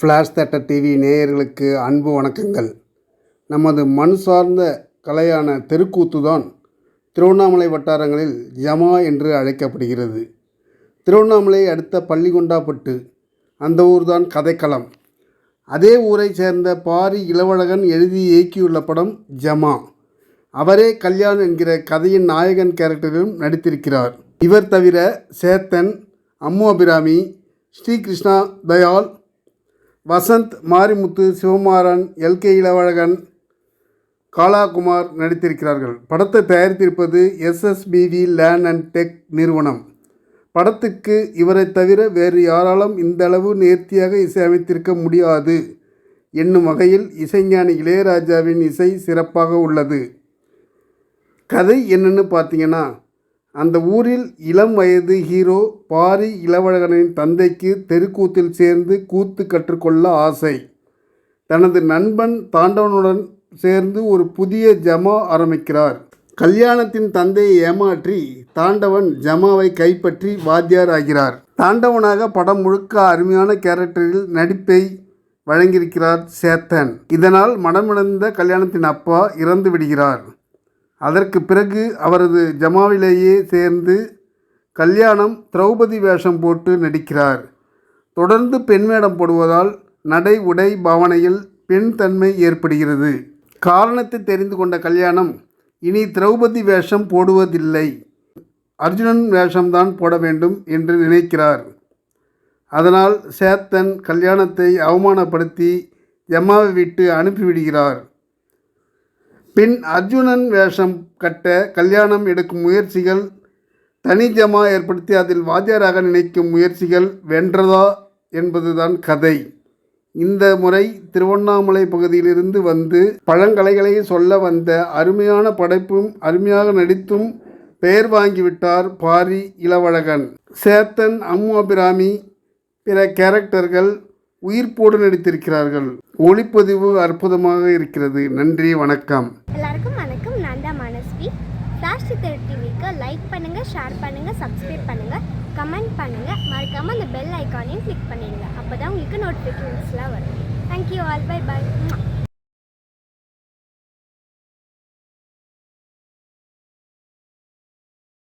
Flash theatre TV நேயர்களுக்கு அன்பு வணக்கங்கள். நமது மண் சார்ந்த கலையான தெருக்கூத்து தான் திருவண்ணாமலை வட்டாரங்களில் ஜமா என்று அழைக்கப்படுகிறது. திருவண்ணாமலை அடுத்த பள்ளிகொண்டாப்பட்டு அந்த ஊர்தான் கதைக்களம். அதே ஊரைச் சேர்ந்த பாரி இளவழகன் எழுதி இயக்கியுள்ள படம் ஜமா அவரே கல்யாண் என்கிற கதையின் நாயகன் கேரக்டரிலும் நடித்திருக்கிறார். இவர் தவிர சேத்தன் அம்மு அபிராமி ஸ்ரீகிருஷ்ணா தயால் வசந்த் மாரிமுத்து சிவமாறன் எல்கே இளவழகன் காலாகுமார் நடித்திருக்கிறார்கள். படத்தை தயாரித்திருப்பது எஸ்எஸ்பிவி லேண்ட் அண்ட் டெக் நிறுவனம். படத்துக்கு இவரை தவிர வேறு யாராலும் இந்த அளவு நேர்த்தியாக இசையமைத்திருக்க முடியாது என்னும் வகையில் இசைஞானி இளையராஜாவின் இசை சிறப்பாக உள்ளது. கதை என்னன்னு பார்த்தீங்கன்னா அந்த ஊரில் இளம் வயது ஹீரோ பாரி இளவழகனின் தந்தைக்கு தெருக்கூத்தில் சேர்ந்து கூத்து கற்றுக்கொள்ள ஆசை. தனது நண்பன் தாண்டவனுடன் சேர்ந்து ஒரு புதிய ஜமா ஆரம்பிக்கிறார். கல்யாணத்தின் தந்தையை ஏமாற்றி தாண்டவன் ஜமாவை கைப்பற்றி வாத்தியார் ஆகிறார். தாண்டவனாக படம் முழுக்க அருமையான கேரக்டரில் நடிப்பை வழங்கியிருக்கிறார் சேத்தன். இதனால் மனமிழந்த கல்யாணத்தின் அப்பா இறந்து விடுகிறார். அதற்கு பிறகு அவரது ஜமாவிலேயே சேர்ந்து கல்யாணம் திரௌபதி வேஷம் போட்டு நடிக்கிறார். தொடர்ந்து பெண் வேடம் போடுவதால் நடை உடை பாவனையில் பெண் தன்மை ஏற்படுகிறது. காரணத்தை தெரிந்து கொண்ட கல்யாணம் இனி திரௌபதி வேஷம் போடுவதில்லை. அர்ஜுனன் வேஷம்தான் போட வேண்டும் என்று நினைக்கிறார். அதனால் சேத்தன் கல்யாணத்தை அவமானப்படுத்தி யம்மாவை விட்டு அனுப்பிவிடுகிறார். பின் அர்ஜுனன் வேஷம் கட்ட கல்யாணம் எடுக்கும் முயற்சிகள் தனி ஜமா ஏற்படுத்தி அதில் வாத்தியாராக நினைக்கும் முயற்சிகள் வென்றதா என்பதுதான் கதை. இந்த முறை திருவண்ணாமலை பகுதியிலிருந்து வந்து பழங்கலைகளை சொல்ல வந்த அருமையான படைப்பும் அருமையாக நடித்தும் பெயர் வாங்கிவிட்டார் பாரி இளவழகன். சேத்தன் அம்மு அபிராமி பிற கேரக்டர்கள் உயிர்ப்போடு நடித்திருக்கிறார்கள். ஒளிப்பதிவு அற்புதமாக இருக்கிறது. நன்றி வணக்கம். எல்லாருக்கும் வணக்கம். நான் தான் மனஸ்வி. ஃப்ளாஷ் டிவிக்கு லைக் பண்ணுங்கள் ஷேர் பண்ணுங்கள் சப்ஸ்கிரைப் பண்ணுங்கள் கமெண்ட் பண்ணுங்கள் மறக்காமல் அந்த பெல் ஐக்கானையும் கிளிக் பண்ணிடுங்க. அப்போ தான் உங்களுக்கு நோட்டிஃபிகேஷன்ஸ்லாம் வரும். Thank you all by by